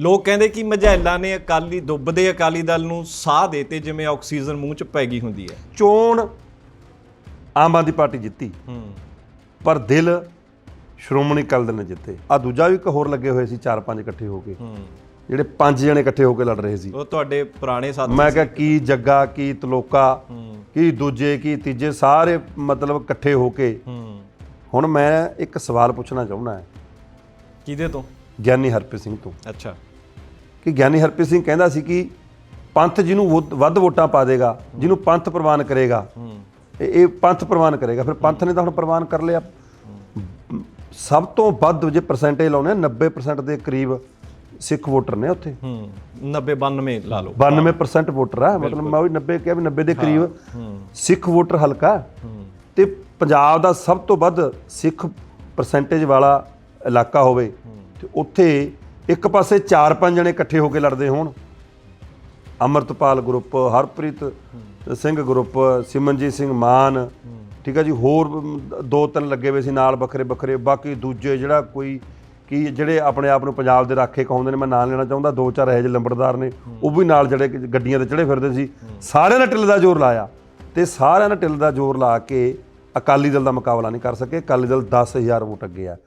ਲੋਕ ਕਹਿੰਦੇ ਕਿ ਮਝੈਲਾ ਨੇ ਅਕਾਲੀ ਡੁੱਬਦੇ ਅਕਾਲੀ ਦਲ ਨੂੰ ਸਾਹ ਦੇਤੇ ਜਿਵੇਂ ਆਕਸੀਜਨ ਮੂੰਹ 'ਚ ਪੈ ਗਈ ਹੁੰਦੀ ਹੈ। ਚੋਣ ਆਮ ਆਦਮੀ ਪਾਰਟੀ ਜਿੱਤੀ। ਹੂੰ। ਪਰ ਦਿਲ ਸ਼੍ਰੋਮਣੀ ਅਕਾਲੀ ਦਲ ਨੇ ਜਿੱਤੇ। ਆ ਦੂਜਾ ਵੀ ਇੱਕ ਹੋਰ ਲੱਗੇ ਹੋਏ ਸੀ ਚਾਰ ਪੰਜ ਇਕੱਠੇ ਹੋ ਕੇ। ਹੂੰ। ਜਿਹੜੇ ਪੰਜ ਜਣੇ ਇਕੱਠੇ ਹੋ ਕੇ ਲੜ ਰਹੇ ਸੀ। ਉਹ ਤੁਹਾਡੇ ਪੁਰਾਣੇ ਸਾਥੀ ਮੈਂ ਕਿਹਾ ਕੀ ਜੱਗਾ ਕੀ ਤਲੋਕਾ ਕੀ ਦੂਜੇ ਕੀ ਤੀਜੇ ਸਾਰੇ ਮਤਲਬ ਇਕੱਠੇ ਹੋ ਕੇ। ਹੂੰ। ਹੁਣ ਮੈਂ ਇੱਕ ਸਵਾਲ ਪੁੱਛਣਾ ਚਾਹੁੰਦਾ। ਹਾਂ ਕਿਹਦੇ ਤੋਂ? ਗਿਆਨੀ ਹਰਪ੍ਰੀਤ ਸਿੰਘ ਤੋਂ। ਅੱਛਾ। ਕਿ ਗਿਆਨੀ ਹਰਪ੍ਰੀਤ ਸਿੰਘ ਕਹਿੰਦਾ ਸੀ ਕਿ ਪੰਥ ਜਿਹਨੂੰ ਵੋ- ਵੱਧ ਵੋਟਾਂ ਪਾ ਦੇਗਾ ਜਿਹਨੂੰ ਪੰਥ ਪ੍ਰਵਾਨ ਕਰੇਗਾ ਹੂੰ। ਇਹ ਇਹ ਪੰਥ ਪ੍ਰਵਾਨ ਕਰੇਗਾ। ਫਿਰ ਪੰਥ ਨੇ ਤਾਂ ਹੁਣ ਪ੍ਰਵਾਨ ਕਰ ਲਿਆ। ਸਭ ਤੋਂ ਵੱਧ ਜੇ ਪਰਸੈਂਟੇਜ ਲਾਉਣੇ ਆ, 90% ਦੇ ਕਰੀਬ ਸਿੱਖ ਵੋਟਰ ਨੇ ਉੱਥੇ। ਹੂੰ। 90 92 ਲਾ ਲਓ। 92% ਵੋਟਰ ਆ। ਮਤਲਬ ਮੈਂ ਉਹ 90 ਕਿਹਾ ਵੀ 90 ਦੇ ਕਰੀਬ ਸਿੱਖ ਵੋਟਰ ਹਲਕਾ। ਤੇ ਪੰਜਾਬ ਦਾ ਸਭ ਤੋਂ ਵੱਧ ਸਿੱਖ ਪਰਸੈਂਟੇਜ ਵਾਲਾ ਇਲਾਕਾ ਹੋਵੇ ਤੇ ਉੱਥੇ ਇੱਕ ਪਾਸੇ 4-5 ਜਣੇ ਇਕੱਠੇ ਹੋ ਕੇ ਲੜਦੇ ਹੋਣ। ਅਮਰਤਪਾਲ ਗਰੁੱਪ, ਹਰਪ੍ਰੀਤ ਸਿੰਘ ਗਰੁੱਪ ਸਿਮਨਜੀਤ ਸਿੰਘ ਮਾਨ, ਠੀਕ ਹੈ ਜੀ, ਹੋਰ ਦੋ ਤਿੰਨ ਲੱਗੇ ਹੋਏ ਸੀ ਨਾਲ ਵੱਖਰੇ ਵੱਖਰੇ। ਬਾਕੀ ਦੂਜੇ ਜਿਹੜਾ ਕੋਈ ਕਿ ਜਿਹੜੇ ਆਪਣੇ ਆਪ ਨੂੰ ਪੰਜਾਬ ਦੇ ਰਾਖੇ ਕਹਾਉਂਦੇ ਨੇ, ਮੈਂ ਨਾਂ ਲੈਣਾ ਚਾਹੁੰਦਾ, ਦੋ ਚਾਰ ਇਹੋ ਜਿਹੇ ਲੰਬੜਦਾਰ ਨੇ, ਉਹ ਵੀ ਨਾਲ ਜਿਹੜੇ ਗੱਡੀਆਂ ਤੇ ਚੜੇ ਫਿਰਦੇ ਸੀ। ਸਾਰਿਆਂ ਨੇ ਢਿੱਲ ਦਾ ਜ਼ੋਰ ਲਾਇਆ ਤੇ ਸਾਰਿਆਂ ਨੇ ਢਿੱਲ ਦਾ ਜ਼ੋਰ ਲਾ ਕੇ ਅਕਾਲੀ ਦਲ ਦਾ ਮੁਕਾਬਲਾ ਨਹੀਂ ਕਰ ਸਕੇ। ਅਕਾਲੀ ਦਲ 10000 ਵੋਟ ਅੱਗੇ ਆ।